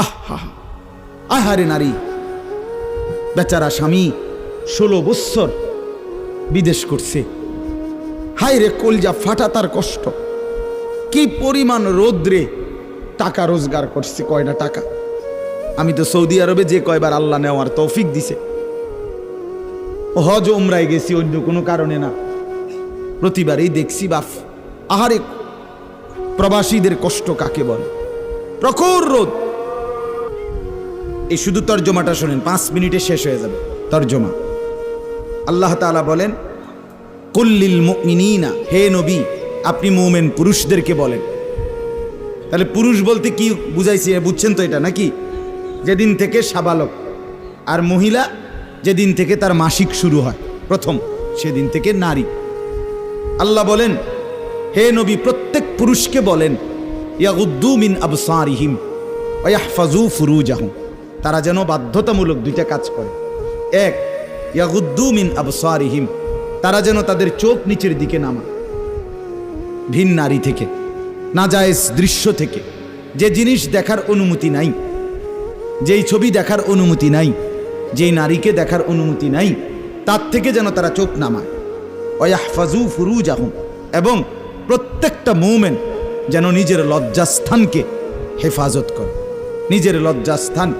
আহা, আহারে নারী। বেচারা স্বামী ষোলো বৎসর বিদেশ করছে। হায় রে কলজা ফাটা তার কষ্ট। কি পরিমাণ রোদ্রে টাকা রোজগার করছে, কয়টা টাকা? আমি তো সৌদি আরবে যে কয়বার আল্লাহ নেওয়ার তৌফিক দিছে। হজ ওমরায় গেছি অন্য কোনো কারণে না। প্রতিবারই দেখছি, বাফ, আহারে প্রবাসীদের কষ্ট কাকে বলে? প্রখর রোদ। এই শুধু তর্জমাটা শোনেন, পাঁচ মিনিটে শেষ হয়ে যাবে, তর্জমা। আল্লাহ তাআলা বলেন কুল্লিল মুমিনিনা হে নবী, আপনি মোমেন পুরুষদেরকে বলেন। তাহলে পুরুষ বলতে কি বুঝাইছি বুঝছেন তো এটা নাকি? যেদিন থেকে সাবালক, আর মহিলা যেদিন থেকে তার মাসিক শুরু হয়, প্রথম, সেদিন থেকে নারী। আল্লাহ বলেন, হে নবী, প্রত্যেক পুরুষকে বলেন, ইয়াগুদ্দু মিন আবসারিহিম ওয়াহফাজু ফুরুজাহুম। তারা যেন বাধ্যতামূলক দুইটা কাজ করে। এক, ইয়াগুদ্দু মিন আবসারিহিম, তারা যেন তাদের চোখ নিচের দিকে নামা ভিন নারী থেকে না নাজায়েজ দৃশ্য থেকে, যে জিনিস দেখার অনুমতি নাই, যেই ছবি দেখার অনুমতি নাই, যেই নারীকে দেখার অনুমতি নাই, তার থেকে যেন তারা চোখ নামায়। ওয়াহফাজু ফুরুজ আহম এবং প্রত্যেকটা মুমেন যেন নিজের লজ্জাস্থানকে হেফাজত করে। নিজের লজ্জাস্থান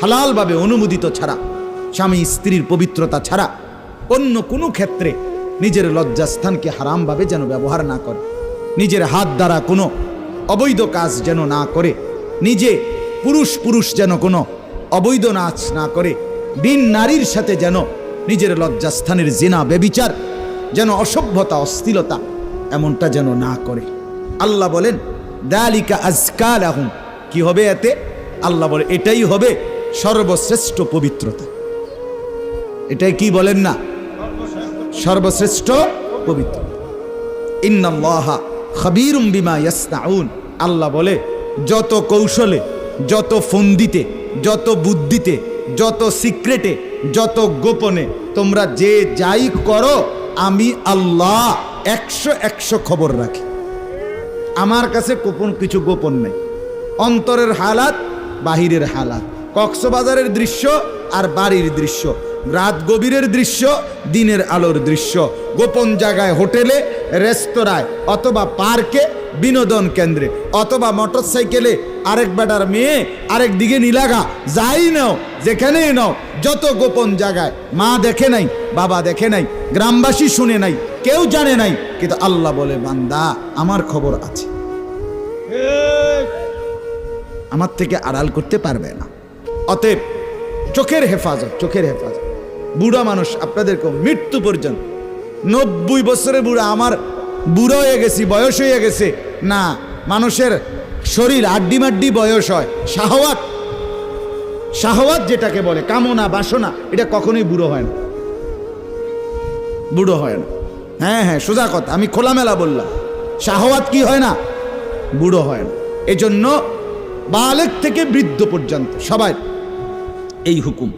হালালভাবে অনুমোদিত ছাড়া, স্বামী স্ত্রীর পবিত্রতা ছাড়া অন্য কোনো ক্ষেত্রে নিজের লজ্জাস্থানকে হারামভাবে যেন ব্যবহার না করে। নিজের হাত দ্বারা কোনো অবৈধ কাজ যেন না করে, নিজে পুরুষ পুরুষ যেন কোনো অবৈধ নাচ না করে, দিন নারীর সাথে যেন নিজের লজ্জাস্থানের জেনা বেবিচার যেন অসভ্যতা, অস্থিলতা এমনটা যেন না করে। আল্লাহ বলেন, দালিকা আজকাল আহুম কি হবে এতে? আল্লাহ বলে, এটাই হবে সর্বশ্রেষ্ঠ পবিত্রতা। এটাই কি বলেন না? সর্বশ্রেষ্ঠ পবিত্র। আল্লাহ বলে, যত কৌশলে, যত ফন্দিতে, যত বুদ্ধিতে, যত সিক্রেটে, যত গোপনে তোমরা যে যাই করো, আমি আল্লাহ একশো একশো খবর রাখি। আমার কাছে গোপন কিছু গোপন নেই। অন্তরের হালাত, বাহিরের হালাত। কক্সবাজারের দৃশ্য আর বাড়ির দৃশ্য। রাত গভীরের দৃশ্য, দিনের আলোর দৃশ্য। গোপন জায়গায় হোটেলে, রেস্তোরাঁয় অথবা পার্কে, বিনোদন কেন্দ্রে। অথবা মোটর সাইকেলে আরেক বেটার মেয়ে আরেক দিকে নিলাগা। যাই নাও, যেখানেই নাও, যত গোপন জায়গায়। মা দেখে নাই, বাবা দেখে নাই, গ্রামবাসী শুনে নাই, কেউ জানে নাই, কিন্তু আল্লাহ বলে, বান্দা, আমার খবর আছে। আমার থেকে আড়াল করতে পারবে না। অতএব চোখের হেফাজত চোখের হেফাজত। বুড়া মানুষ আপনাদেরকে মৃত্যু পর্যন্ত। নব্বই বছরের বুড়া আমার বুড়ো হয়ে গেছি, বয়স হয়ে গেছে। না, মানুষের শরীর আড্ডি মাড্ডি বয়স হয়। শাহওয়াত শাহওয়াত যেটাকে বলে, কামনা, বাসনা, এটা কখনোই বুড়ো হয় না। বুড়ো হয় না। হ্যাঁ হ্যাঁ সোজা কথা, আমি খোলামেলা বললাম। শাহওয়াত কি হয় না? বুড়ো হয় না। এজন্য বালেক থেকে বৃদ্ধ পর্যন্ত সবাই এই হুকুম।